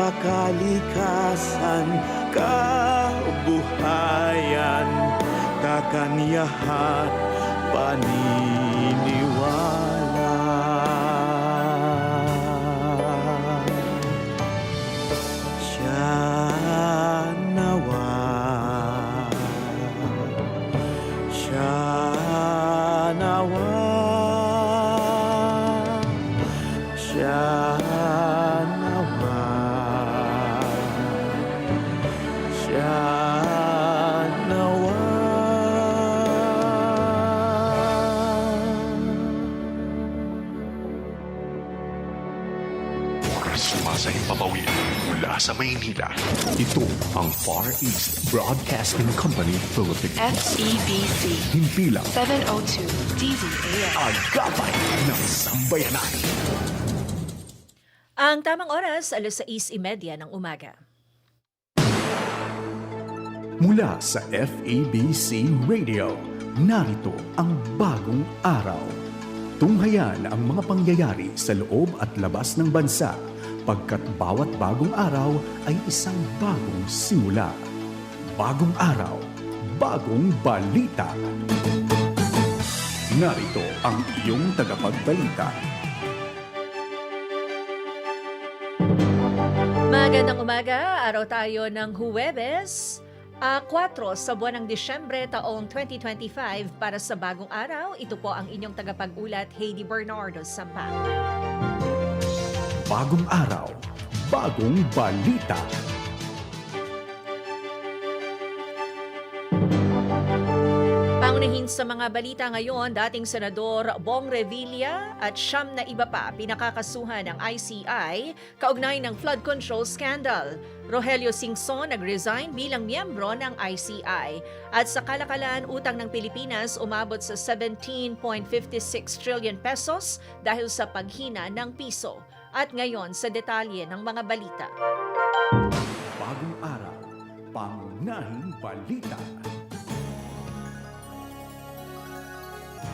sa kalikasan, kabuhayan, kakanyahan, paniniwala. Sumasahing papawid mula sa Maynila. Ito ang Far East Broadcasting Company Philippines. FEBC Himpilang 702 DZAM. agapay ng sambayanan. Ang tamang oras, alas 6.30 ng umaga. Mula sa FABC Radio, narito ang bagong araw. Tunghayan ang mga pangyayari sa loob at labas ng bansa pagkat bawat bagong araw ay isang bagong simula. Bagong araw, bagong balita. Narito ang iyong tagapagbalita. Magandang umaga, araw tayo ng Huwebes. Ah, 4 sa buwan ng Disyembre taong 2025 para sa bagong araw. Ito po ang inyong tagapag-ulat, Heidi Bernardo Sampa. Bagong araw, bagong balita. Pangunahin sa mga balita ngayon, dating Senador Bong Revilla at siyam na iba pa pinakakasuhan ng ICI kaugnay ng flood control scandal. Rogelio Singson nag-resign bilang miyembro ng ICI. At sa kalakalan, utang ng Pilipinas umabot sa 17.56 trillion pesos dahil sa paghina ng piso. At ngayon sa detalye ng mga balita. Bagong araw, pangunahing balita.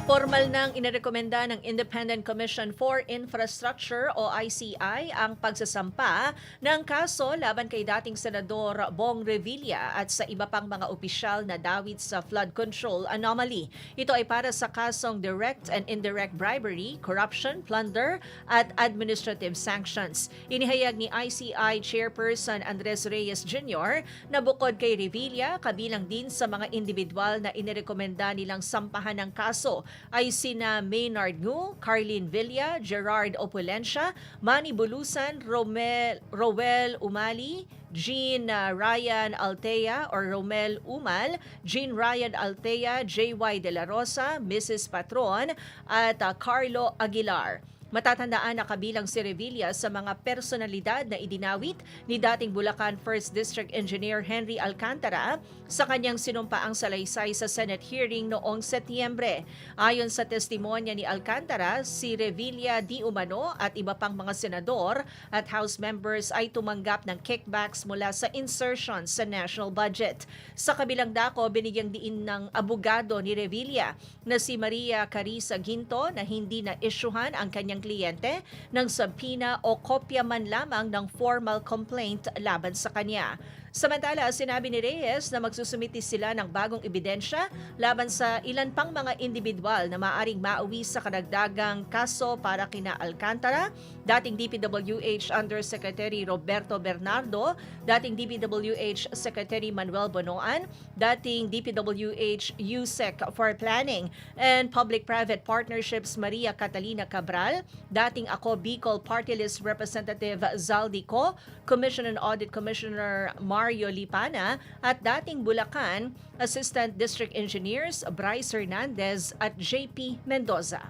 Formal nang inirekomenda ng Independent Commission for Infrastructure o ICI ang pagsasampa ng kaso laban kay dating Senador Bong Revilla at sa iba pang mga opisyal na dawit sa flood control anomaly. Ito ay para sa kasong direct and indirect bribery, corruption, plunder at administrative sanctions. Inihayag ni ICI Chairperson Andres Reyes Jr. na bukod kay Revilla, kabilang din sa mga individual na inirekomenda nilang sampahan ng kaso ay sina Maynard Ngu, Carlin Villa, Gerard Opulencia, Manny Bulusan, Romel, Rowel Umali, Jean uh, Ryan Altea or Romel Umal, Jean Ryan Altea, JY De La Rosa, Mrs. Patron at uh, Carlo Aguilar. Matatandaan na kabilang si Revilla sa mga personalidad na idinawit ni dating Bulacan 1st District Engineer Henry Alcantara sa kanyang sinumpaang salaysay sa Senate hearing noong Setyembre. Ayon sa testimonya ni Alcantara, si Revilla di umano at iba pang mga senador at House members ay tumanggap ng kickbacks mula sa insertion sa national budget. Sa kabilang dako, binigyang diin ng abogado ni Revilla na si Maria Carissa Ginto na hindi na isyuhan ang kanyang kliyente ng subpoena o kopya man lamang ng formal complaint laban sa kanya. Samantala, sinabi ni Reyes na magsusumiti sila ng bagong ebidensya laban sa ilan pang mga individual na maaring mauwi sa kanagdagang kaso para kina Alcantara, dating DPWH Undersecretary Roberto Bernardo, dating DPWH Secretary Manuel Bonoan, dating DPWH USEC for Planning and Public-Private Partnerships Maria Catalina Cabral, dating ako Bicol Party List Representative Zaldi Co, Commission and Audit Commissioner Mario Lipana at dating Bulacan Assistant District Engineers Bryce Hernandez at JP Mendoza.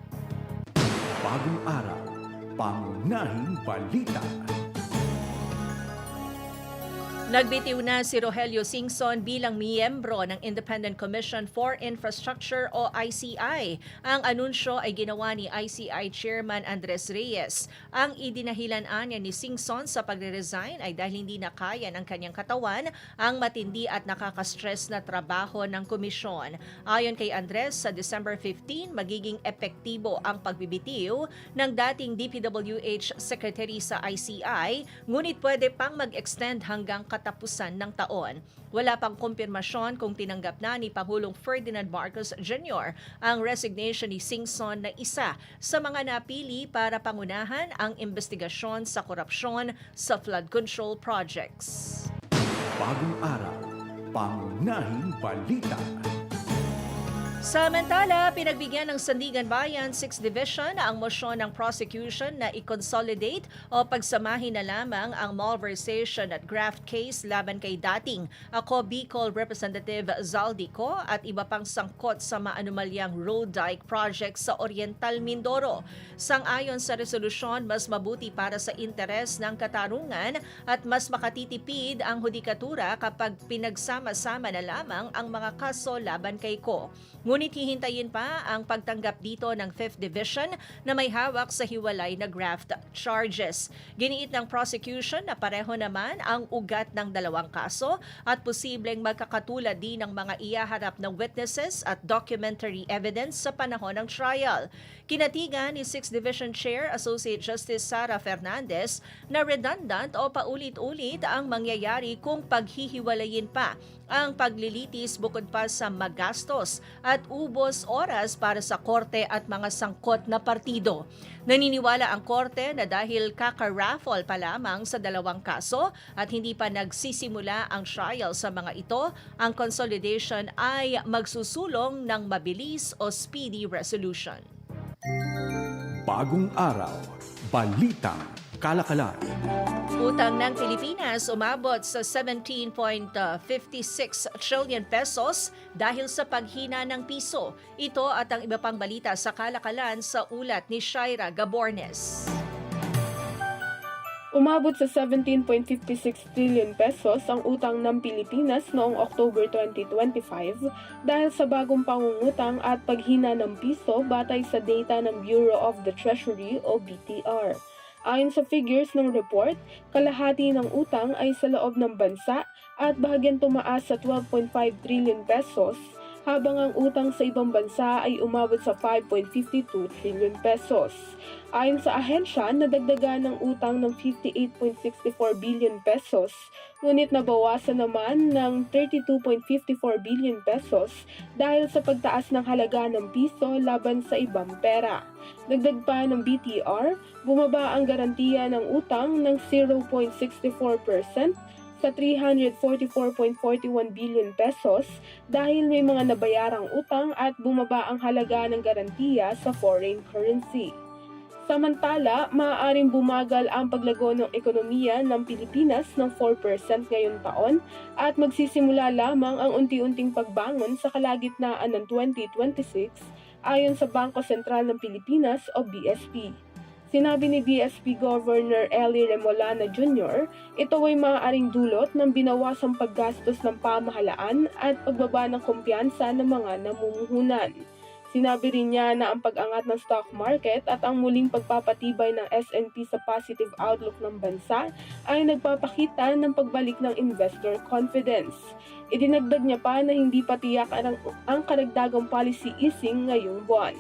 Bagong araw, pangunahing balita. Nagbitiw na si Rogelio Singson bilang miyembro ng Independent Commission for Infrastructure o ICI. Ang anunsyo ay ginawa ni ICI Chairman Andres Reyes. Ang idinahilan niya ni Singson sa pagre-resign ay dahil hindi na kaya ng kanyang katawan ang matindi at nakaka-stress na trabaho ng komisyon. Ayon kay Andres, sa December 15 magiging epektibo ang pagbibitiw ng dating DPWH Secretary sa ICI, ngunit pwede pang mag-extend hanggang katapusan ng taon. Wala pang kumpirmasyon kung tinanggap na ni Pangulong Ferdinand Marcos Jr. ang resignation ni Singson na isa sa mga napili para pangunahan ang investigasyon sa korupsyon sa flood control projects. Bagong araw, pangunahing balita. Samantala, pinagbigyan ng Sandigan Bayan 6th Division ang mosyon ng prosecution na i-consolidate o pagsamahin na lamang ang malversation at graft case laban kay dating ako Bicol Representative Zaldico at iba pang sangkot sa maanumalyang road dike project sa Oriental Mindoro. Sang-ayon sa resolusyon, mas mabuti para sa interes ng katarungan at mas makatitipid ang hudikatura kapag pinagsama-sama na lamang ang mga kaso laban kay Ko. Ngunit hihintayin pa ang pagtanggap dito ng 5th Division na may hawak sa hiwalay na graft charges. Giniit ng prosecution na pareho naman ang ugat ng dalawang kaso at posibleng magkakatulad din ng mga iyaharap ng witnesses at documentary evidence sa panahon ng trial. Kinatigan ni 6th Division Chair Associate Justice Sara Fernandez na redundant o paulit-ulit ang mangyayari kung paghihiwalayin pa ang paglilitis bukod pa sa magastos at ubos oras para sa korte at mga sangkot na partido. Naniniwala ang korte na dahil kakaraffle pa lamang sa dalawang kaso at hindi pa nagsisimula ang trial sa mga ito, ang consolidation ay magsusulong ng mabilis o speedy resolution. Bagong araw, balitang kalakalan. Utang ng Pilipinas umabot sa 17.56 trillion pesos dahil sa paghina ng piso. Ito at ang iba pang balita sa kalakalan sa ulat ni Shaira Gabornes. Umabot sa 17.56 trillion pesos ang utang ng Pilipinas noong October 2025 dahil sa bagong pangungutang at paghina ng piso batay sa data ng Bureau of the Treasury o BTR. Ayon sa figures ng report, kalahati ng utang ay sa loob ng bansa at bahagyan tumaas sa 12.5 trillion pesos habang ang utang sa ibang bansa ay umabot sa 5.52 trillion pesos. Ayon sa ahensya, nadagdagan ng utang ng 58.64 billion pesos, ngunit nabawasan naman ng 32.54 billion pesos dahil sa pagtaas ng halaga ng piso laban sa ibang pera. Dagdag pa ng BTR, bumaba ang garantiya ng utang ng 0.64% sa 344.41 billion pesos dahil may mga nabayarang utang at bumaba ang halaga ng garantiya sa foreign currency. Samantala, maaaring bumagal ang paglago ng ekonomiya ng Pilipinas ng 4% ngayong taon at magsisimula lamang ang unti-unting pagbangon sa kalagitnaan ng 2026 ayon sa Bangko Sentral ng Pilipinas o BSP. Sinabi ni BSP Governor Eli Remolana Jr., ito ay maaaring dulot ng binawasang paggastos ng pamahalaan at pagbaba ng kumpiyansa ng mga namumuhunan. Sinabi rin niya na ang pag-angat ng stock market at ang muling pagpapatibay ng S&P sa positive outlook ng bansa ay nagpapakita ng pagbalik ng investor confidence. Idinagdag niya pa na hindi pa tiyak ang, ang karagdagang policy easing ngayong buwan.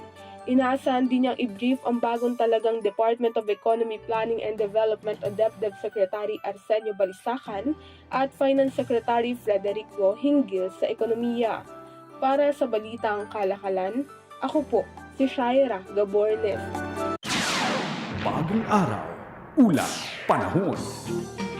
Inaasahan din niyang i-brief ang bagong talagang Department of Economy Planning and Development o DepDev Secretary Arsenio Balisacan at Finance Secretary Frederico hinggil sa ekonomiya. Para sa Balitang Kalakalan, ako po, si Shaira Gabornes. Bagong araw, ulat, panahon.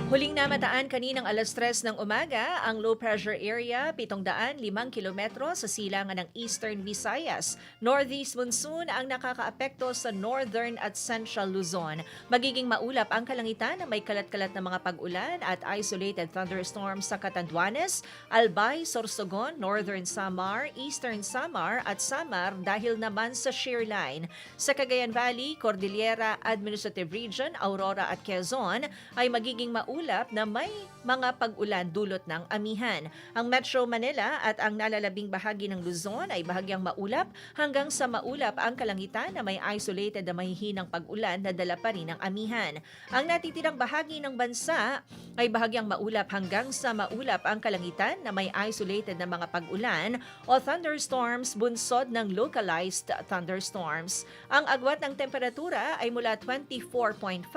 Huling namataan kaninang alas 3 ng umaga ang low pressure area 705 kilometro sa silangan ng Eastern Visayas. Northeast monsoon ang nakakaapekto sa northern at central Luzon. Magiging maulap ang kalangitan na may kalat-kalat na mga pag-ulan at isolated thunderstorms sa Catanduanes, Albay, Sorsogon, Northern Samar, Eastern Samar at Samar dahil naman sa shear line. Sa Cagayan Valley, Cordillera Administrative Region, Aurora at Quezon ay magiging maulap maulap na may mga pag-ulan dulot ng amihan. Ang Metro Manila at ang nalalabing bahagi ng Luzon ay bahagyang maulap hanggang sa maulap ang kalangitan na may isolated na mahihinang pag-ulan na dala pa rin ng amihan. Ang natitirang bahagi ng bansa ay bahagyang maulap hanggang sa maulap ang kalangitan na may isolated na mga pag-ulan o thunderstorms bunsod ng localized thunderstorms. Ang agwat ng temperatura ay mula 24.5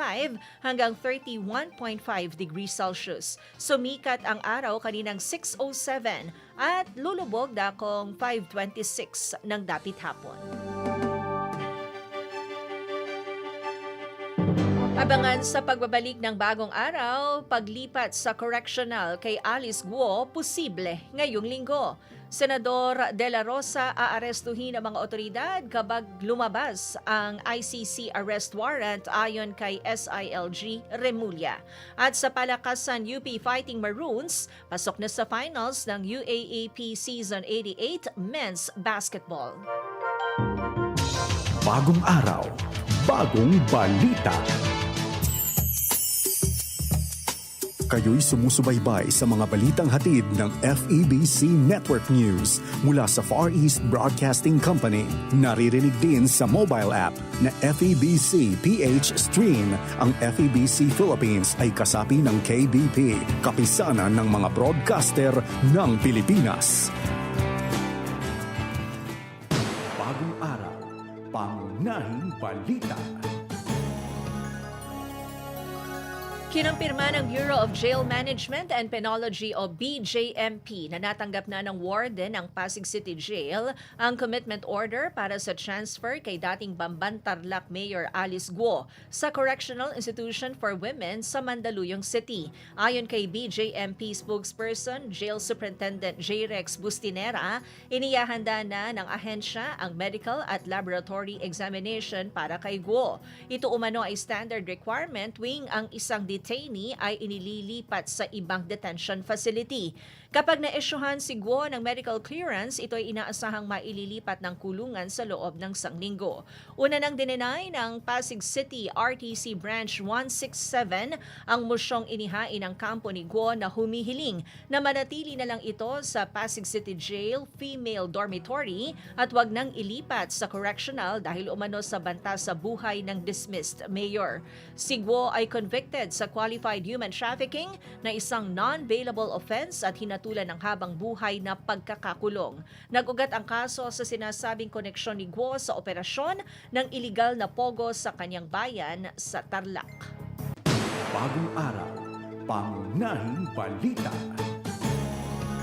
hanggang 31.5 degrees Celsius. Sumikat ang araw kaninang 6.07 at lulubog dakong 5.26 ng dapit hapon. Abangan sa pagbabalik ng bagong araw, paglipat sa correctional kay Alice Guo, posible ngayong linggo. Senador De La Rosa aarestuhin ng mga otoridad kapag lumabas ang ICC arrest warrant ayon kay SILG Remulla. At sa palakasan UP Fighting Maroons, pasok na sa finals ng UAAP Season 88 Men's Basketball. Bagong araw, bagong balita. Kayo'y sumusubaybay sa mga balitang hatid ng FEBC Network News mula sa Far East Broadcasting Company. Naririnig din sa mobile app na FEBC PH Stream. Ang FEBC Philippines ay kasapi ng KBP, kapisanan ng mga broadcaster ng Pilipinas. Bagong araw, pangunahing balita. Kinampirma ng Bureau of Jail Management and Penology o BJMP na natanggap na ng warden ng Pasig City Jail ang commitment order para sa transfer kay dating Bamban Tarlac Mayor Alice Guo sa Correctional Institution for Women sa Mandaluyong City. Ayon kay BJMP spokesperson Jail Superintendent J. Rex Bustinera, iniyahanda na ng ahensya ang medical at laboratory examination para kay Guo. Ito umano ay standard requirement tuwing ang isang detainee ay inililipat sa ibang detention facility. Kapag na-issuehan si Guo ng medical clearance, ito ay inaasahang maililipat ng kulungan sa loob ng sanglinggo. Una nang dininay ng Pasig City RTC Branch 167 ang mosyong inihain ng kampo ni Guo na humihiling na manatili na lang ito sa Pasig City Jail Female Dormitory at wag nang ilipat sa correctional dahil umano sa banta sa buhay ng dismissed mayor. Si Guo ay convicted sa qualified human trafficking na isang non-bailable offense at hinatulan ng habang buhay na pagkakakulong. Nagugat ang kaso sa sinasabing koneksyon ni Guo sa operasyon ng iligal na pogo sa kanyang bayan sa Tarlac. Bagong araw, pangunahing balita.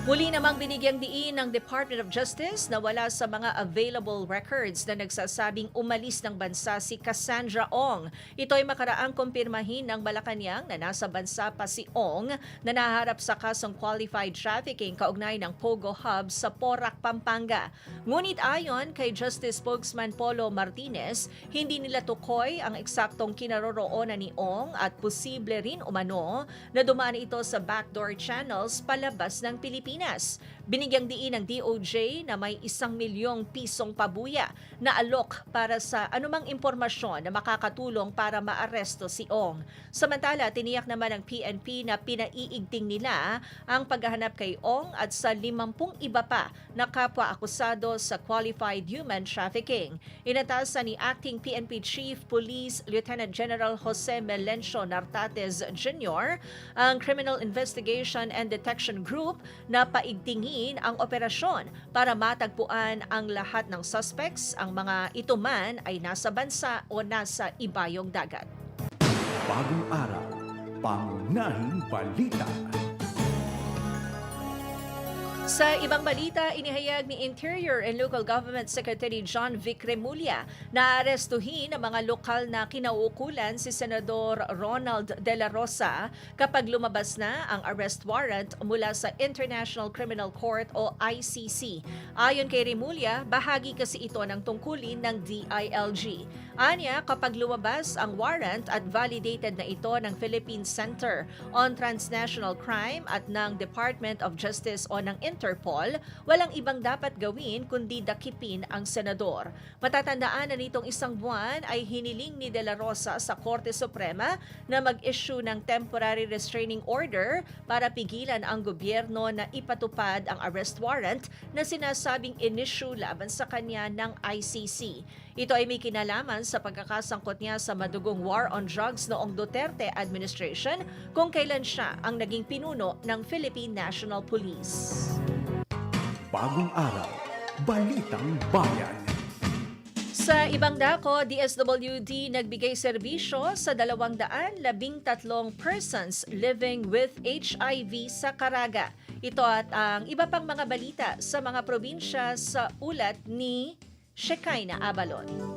Muli namang binigyang diin ng Department of Justice na wala sa mga available records na nagsasabing umalis ng bansa si Cassandra Ong. Ito ay makaraang kumpirmahin ng Malacanang na nasa bansa pa si Ong na naharap sa kasong qualified trafficking kaugnay ng Pogo Hub sa Porac, Pampanga. Ngunit ayon kay Justice Spokesman Polo Martinez, hindi nila tukoy ang eksaktong kinaroroonan ni Ong at posible rin umano na dumaan ito sa backdoor channels palabas ng Pilipinas. Binigyang diin ng DOJ na may isang milyong pisong pabuya na alok para sa anumang impormasyon na makakatulong para maaresto si Ong. Samantala, tiniyak naman ng PNP na pinaiigting nila ang paghahanap kay Ong at sa limampung iba pa na kapwa akusado sa qualified human trafficking. Inatasan ni Acting PNP Chief Police Lieutenant General Jose Melencio Nartates Jr. ang Criminal Investigation and Detection Group na paigtingin ang operasyon para matagpuan ang lahat ng suspects. Ang mga ito man ay nasa bansa o nasa ibayong dagat. Bagong araw, pangunahing balita. Sa ibang balita, inihayag ni Interior and Local Government Secretary John Vic Remulla na arestuhin ang mga lokal na kinauukulan si Senador Ronald De La Rosa kapag lumabas na ang arrest warrant mula sa International Criminal Court o ICC. Ayon kay Remulla, bahagi kasi ito ng tungkulin ng DILG. Anya, kapag lumabas ang warrant at validated na ito ng Philippine Center on Transnational Crime at ng Department of Justice o ng Interpol, walang ibang dapat gawin kundi dakipin ang senador. Matatandaan na nitong isang buwan ay hiniling ni De La Rosa sa Korte Suprema na mag-issue ng temporary restraining order para pigilan ang gobyerno na ipatupad ang arrest warrant na sinasabing in-issue laban sa kanya ng ICC. Ito ay may kinalaman sa pagkakasangkot niya sa madugong war on drugs noong Duterte administration kung kailan siya ang naging pinuno ng Philippine National Police. Bagong araw, balitang bayan. Sa ibang dako, DSWD nagbigay serbisyo sa 213 persons living with HIV sa Caraga. Ito at ang iba pang mga balita sa mga probinsya sa ulat ni Shekaina Abalon.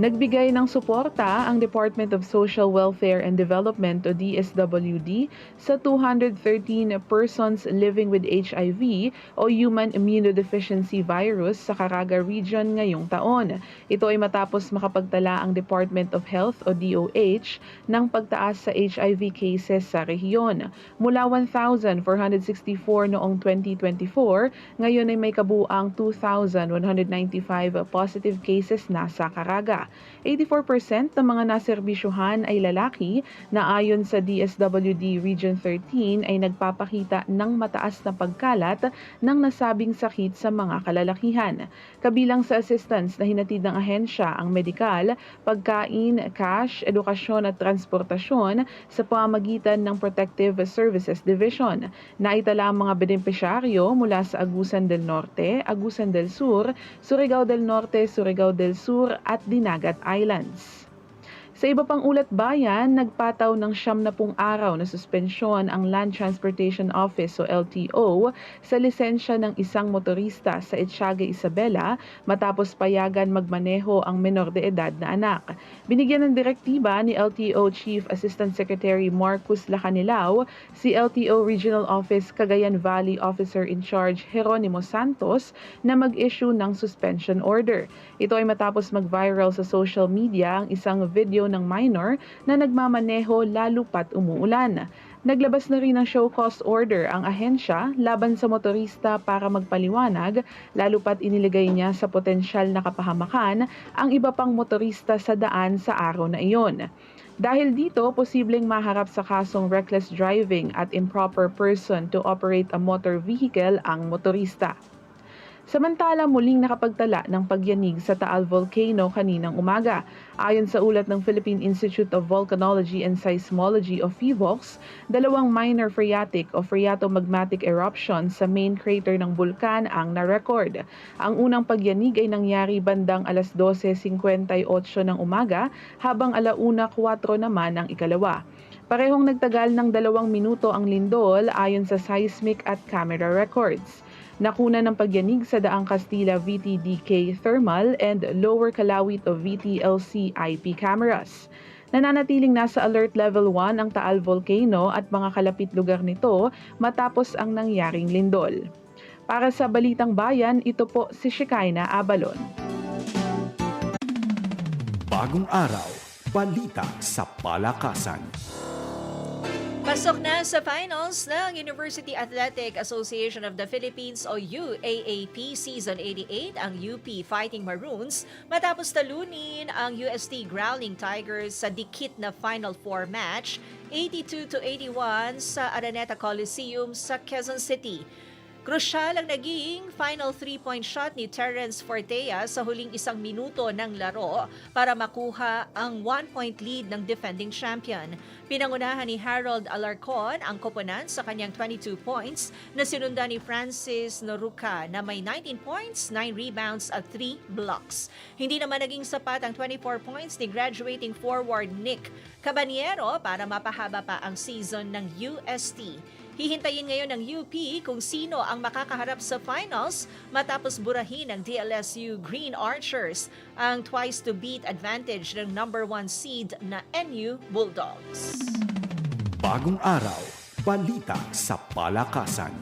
Nagbigay ng suporta ang Department of Social Welfare and Development o DSWD sa 213 persons living with HIV o Human Immunodeficiency Virus sa Caraga Region ngayong taon. Ito ay matapos makapagtala ang Department of Health o DOH ng pagtaas sa HIV cases sa rehiyon. Mula 1,464 noong 2024, ngayon ay may kabuang 2,195 positive cases na sa Caraga. 84% ng mga naserbisyuhan ay lalaki na ayon sa DSWD Region 13 ay nagpapakita ng mataas na pagkalat ng nasabing sakit sa mga kalalakihan. Kabilang sa assistance na hinatid ng ahensya ang medikal, pagkain, cash, edukasyon at transportasyon sa pamamagitan ng Protective Services Division. Naitala ang mga benepisyaryo mula sa Agusan del Norte, Agusan del Sur, Surigao del Norte, Surigao del Sur at Dinagat Islands. Sa iba pang ulat bayan, nagpataw ng siyam na pung araw na suspensyon ang Land Transportation Office o LTO sa lisensya ng isang motorista sa Etsaga, Isabela matapos payagan magmaneho ang menor de edad na anak. Binigyan ng direktiba ni LTO Chief Assistant Secretary Marcus Lacanilao si LTO Regional Office Cagayan Valley Officer in Charge Jeronimo Santos na mag-issue ng suspension order. Ito ay matapos mag-viral sa social media ang isang video ng minor na nagmamaneho lalo pat umuulan. Naglabas na rin ng show cause order ang ahensya laban sa motorista para magpaliwanag, lalo pat iniligay niya sa potensyal na kapahamakan ang iba pang motorista sa daan sa araw na iyon. Dahil dito, posibleng maharap sa kasong reckless driving at improper person to operate a motor vehicle ang motorista. Samantala muling nakapagtala ng pagyanig sa Taal Volcano kaninang umaga. Ayon sa ulat ng Philippine Institute of Volcanology and Seismology o PHIVOLCS, dalawang minor phreatic o phreatomagmatic eruption sa main crater ng bulkan ang na-record. Ang unang pagyanig ay nangyari bandang alas 12.58 ng umaga habang alauna 4 naman ang ikalawa. Parehong nagtagal ng dalawang minuto ang lindol ayon sa seismic at camera records. Nakuna ng pagyanig sa Daang Castilla VTDK Thermal and Lower Kalawit of VTLC IP cameras. Nananatiling nasa alert level 1 ang Taal Volcano at mga kalapit lugar nito matapos ang nangyaring lindol. Para sa Balitang Bayan, ito po si Shikaina Abalon. Bagong araw, balita sa palakasan. Pasok na sa finals ng University Athletic Association of the Philippines o UAAP Season 88 ang UP Fighting Maroons matapos talunin ang UST Growling Tigers sa dikit na Final Four match 82 to 81 sa Araneta Coliseum sa Quezon City. Krusyal ang naging final three-point shot ni Terence Fortea sa huling isang minuto ng laro para makuha ang one-point lead ng defending champion. Pinangunahan ni Harold Alarcon ang koponan sa kanyang 22 points na sinundan ni Francis Noruca na may 19 points, 9 rebounds at 3 blocks. Hindi naman naging sapat ang 24 points ni graduating forward Nick Cabaniero para mapahaba pa ang season ng UST. Hihintayin ngayon ng UP kung sino ang makakaharap sa finals matapos burahin ng DLSU Green Archers ang twice-to-beat advantage ng number one seed na NU Bulldogs. Bagong araw, balita sa palakasan.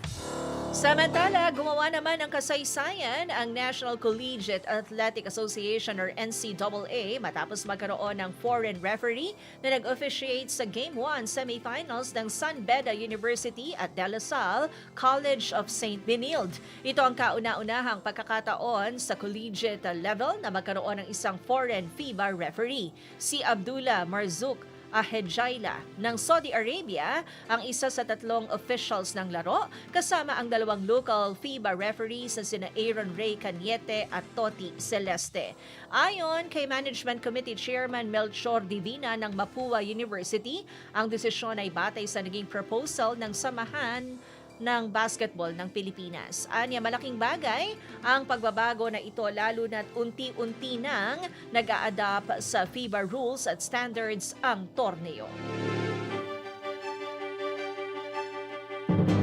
Samantala, gumawa naman ng kasaysayan ang National Collegiate Athletic Association or NCAA matapos magkaroon ng foreign referee na nag-officiate sa Game 1 semifinals ng San Beda University at De La Salle College of St. Benilde. Ito ang kauna-unahang pagkakataon sa collegiate level na magkaroon ng isang foreign FIBA referee. Si Abdullah Marzouk Ahedjaila ng Saudi Arabia ang isa sa tatlong officials ng laro kasama ang dalawang local FIBA referees na sina Aaron Ray Caniete at Toti Celeste. Ayon kay Management Committee Chairman Melchor Divina ng Mapua University, ang desisyon ay batay sa naging proposal ng samahan ng basketball ng Pilipinas. Anya malaking bagay ang pagbabago na ito lalo na't unti-unti nang nag adapt sa FIBA rules at standards ang torneo.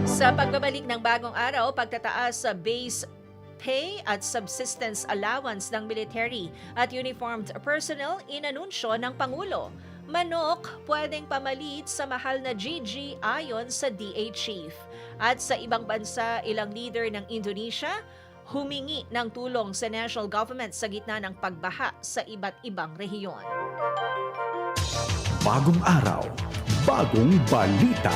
Sa pagbabalik ng bagong araw, pagtataas sa base pay at subsistence allowance ng military at uniformed personnel inanunsyo ng Pangulo. Manok pwedeng pamalit sa mahal na GG ayon sa DA Chief. At sa ibang bansa, ilang leader ng Indonesia humingi ng tulong sa national government sa gitna ng pagbaha sa iba't ibang rehiyon. Bagong araw, bagong balita.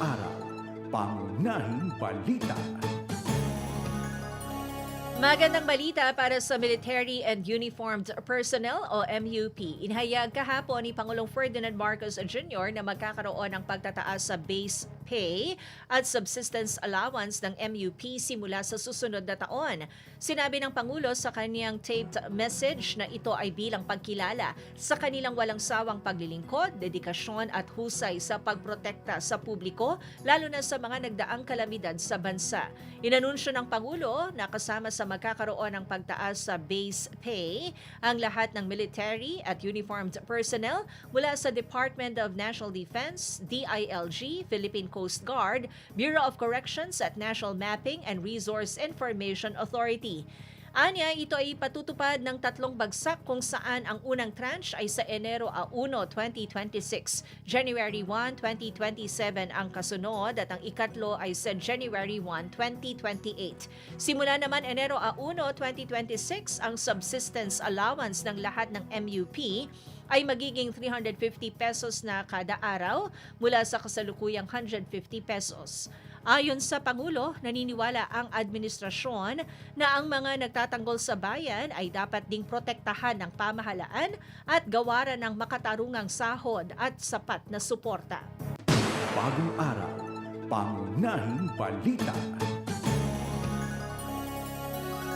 Araw, pangunahing balita. Magandang balita para sa Military and Uniformed Personnel o MUP. Inhayag kahapon ni Pangulong Ferdinand Marcos Jr. na magkakaroon ng pagtataas sa base pay at subsistence allowance ng MUP simula sa susunod na taon. Sinabi ng Pangulo sa kanyang taped message na ito ay bilang pagkilala sa kanilang walang sawang paglilingkod, dedikasyon at husay sa pagprotekta sa publiko, lalo na sa mga nagdaang kalamidad sa bansa. Inanunsyo ng Pangulo na kasama sa magkakaroon ng pagtaas sa base pay ang lahat ng military at uniformed personnel mula sa Department of National Defense, DILG, Philippine Coast Guard, Bureau of Corrections at National Mapping and Resource Information Authority. Anya, ito ay patutupad ng tatlong bagsak kung saan ang unang tranche ay sa Enero 1, 2026, January 1, 2027 ang kasunod at ang ikatlo ay sa January 1, 2028. Simula naman Enero 1, 2026, ang subsistence allowance ng lahat ng MUP ay magiging 350 pesos na kada araw mula sa kasalukuyang 150 pesos. Ayon sa Pangulo, naniniwala ang administrasyon na ang mga nagtatanggol sa bayan ay dapat ding protektahan ng pamahalaan at gawaran ng makatarungang sahod at sapat na suporta. Bagong araw, pangunahing balita.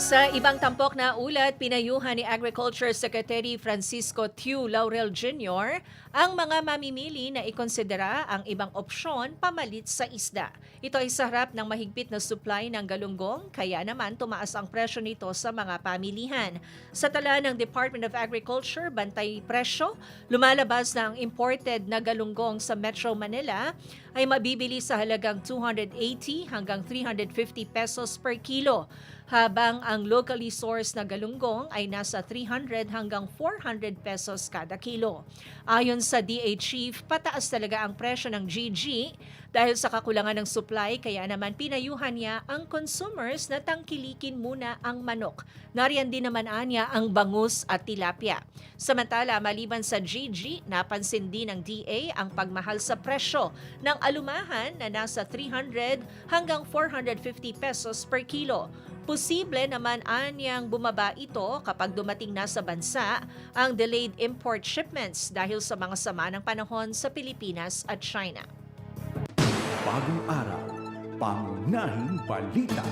Sa ibang tampok na ulat, pinayuhan ni Agriculture Secretary Francisco Tiu Laurel Jr. ang mga mamimili na ikonsidera ang ibang opsyon pamalit sa isda. Ito ay sa harap ng mahigpit na supply ng galunggong, kaya naman tumaas ang presyo nito sa mga pamilihan. Sa tala ng Department of Agriculture, bantay presyo, lumalabas na ang imported na galunggong sa Metro Manila ay mabibili sa halagang 280 hanggang 350 pesos per kilo habang ang locally sourced na galunggong ay nasa 300 hanggang 400 pesos kada kilo. Ayon sa DA Chief, pataas talaga ang presyo ng GG dahil sa kakulangan ng supply kaya naman pinayuhan niya ang consumers na tangkilikin muna ang manok. Nariyan din naman anya ang bangus at tilapia. Samantala, maliban sa GG, napansin din ng DA ang pagmahal sa presyo ng alumahan na nasa 300 hanggang 450 pesos per kilo. Posible naman anyang bumaba ito kapag dumating na sa bansa ang delayed import shipments dahil sa mga sama ng panahon sa Pilipinas at China. Bagong araw, pangunahing balita.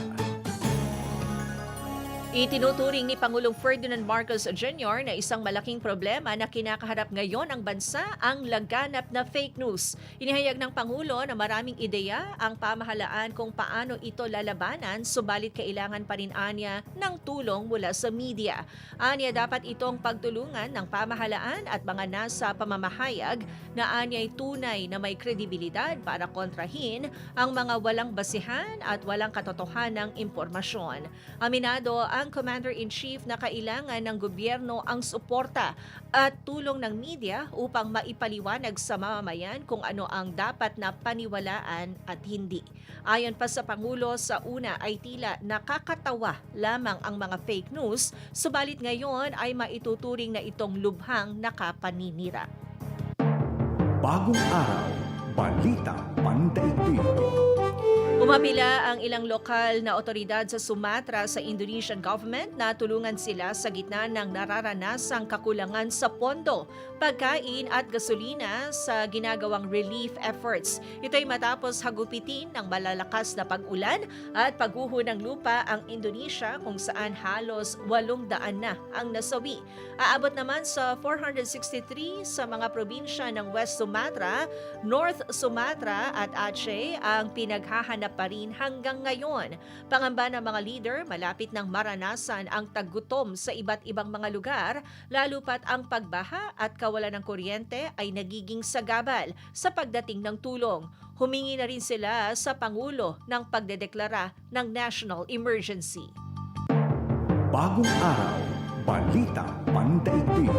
Itinuturing ni Pangulong Ferdinand Marcos Jr. na isang malaking problema na kinakaharap ngayon ang bansa ang laganap na fake news. Inihayag ng Pangulo na maraming ideya ang pamahalaan kung paano ito lalabanan, subalit kailangan pa rin anya ng tulong mula sa media. Anya dapat itong pagtulungan ng pamahalaan at mga nasa pamamahayag na anya'y tunay na may kredibilidad para kontrahin ang mga walang basihan at walang katotohanang impormasyon. Aminado ang Commander-in-Chief na kailangan ng gobyerno ang suporta at tulong ng media upang maipaliwanag sa mamamayan kung ano ang dapat na paniwalaan at hindi. Ayon pa sa Pangulo, sa una ay tila nakakatawa lamang ang mga fake news, subalit ngayon ay maituturing na itong lubhang nakapaninira. Bagong araw, balita pandaigdig. Umapila ang ilang lokal na otoridad sa Sumatra sa Indonesian government na tulungan sila sa gitna ng nararanasang kakulangan sa pondo, pagkain at gasolina sa ginagawang relief efforts. Ito'y matapos hagupitin ng malalakas na pag-ulan at pagguho ng lupa ang Indonesia kung saan halos 800 na ang nasawi. Aabot naman sa 463 sa mga probinsya ng West Sumatra, North Sumatra at Aceh ang pinaghahanap pa rin hanggang ngayon. Pangamba ng mga leader, malapit ng maranasan ang taggutom sa iba't ibang mga lugar, lalo pat ang pagbaha at kawalan ng kuryente ay nagiging sagabal sa pagdating ng tulong. Humingi na rin sila sa Pangulo ng pagdedeklara ng national emergency. Bagong araw, balita pandaigdig.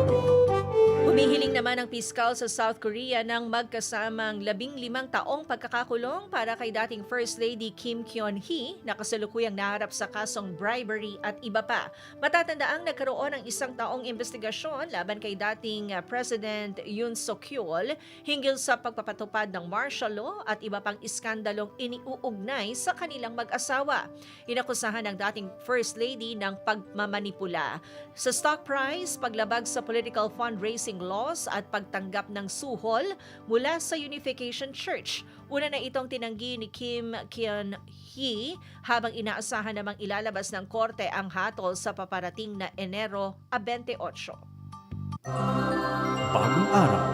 Humihiling naman ang piskal sa South Korea ng magkasamang labing limang taong pagkakakulong para kay dating First Lady Kim Kyon-hee na kasalukuyang naharap sa kasong bribery at iba pa. Matatanda nagkaroon ng isang taong investigasyon laban kay dating uh, President Yoon Suk-yeol hinggil sa pagpapatupad ng martial law at iba pang iskandalong iniuugnay sa kanilang mag-asawa. Inakusahan ng dating First Lady ng pagmamanipula sa stock price, paglabag sa political fundraising laws at pagtanggap ng suhol mula sa Unification Church. Una na itong tinanggi ni Kim Kyun-hee habang inaasahan namang ilalabas ng korte ang hatol sa paparating na Enero 28. Bagong araw,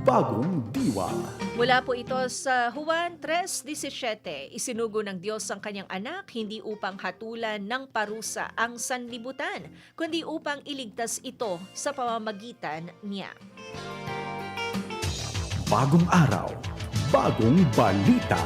bagong diwa. Mula po ito sa Juan 3.17, isinugo ng Diyos ang kanyang anak hindi upang hatulan ng parusa ang sanlibutan, kundi upang iligtas ito sa pamamagitan niya. Bagong araw, bagong balita.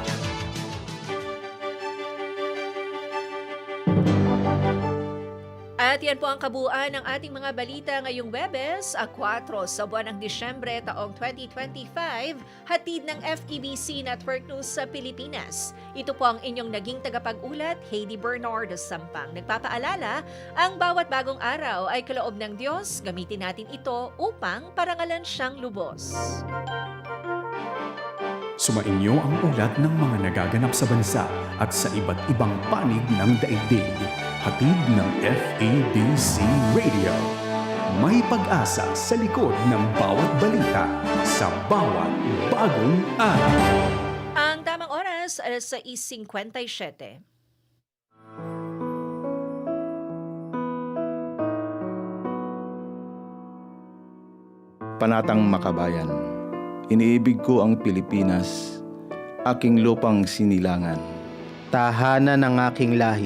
At yan po ang kabuuan ng ating mga balita ngayong Webes, a 4 sa buwan ng Disyembre taong 2025, hatid ng FEBC Network News sa Pilipinas. Ito po ang inyong naging tagapag-ulat, Heidi Bernardo Sampang. Nagpapaalala, ang bawat bagong araw ay kaloob ng Diyos, gamitin natin ito upang parangalan siyang lubos. Sumainyo ang ulat ng mga nagaganap sa bansa at sa iba't ibang panig ng daigdig. Hatid ng FABC Radio. May pag-asa sa likod ng bawat balita sa bawat bagong araw. Ang tamang oras ay sa 6.57. Panatang Makabayan. Iniibig ko ang Pilipinas, aking lupang sinilangan. tahanan ng aking lahi.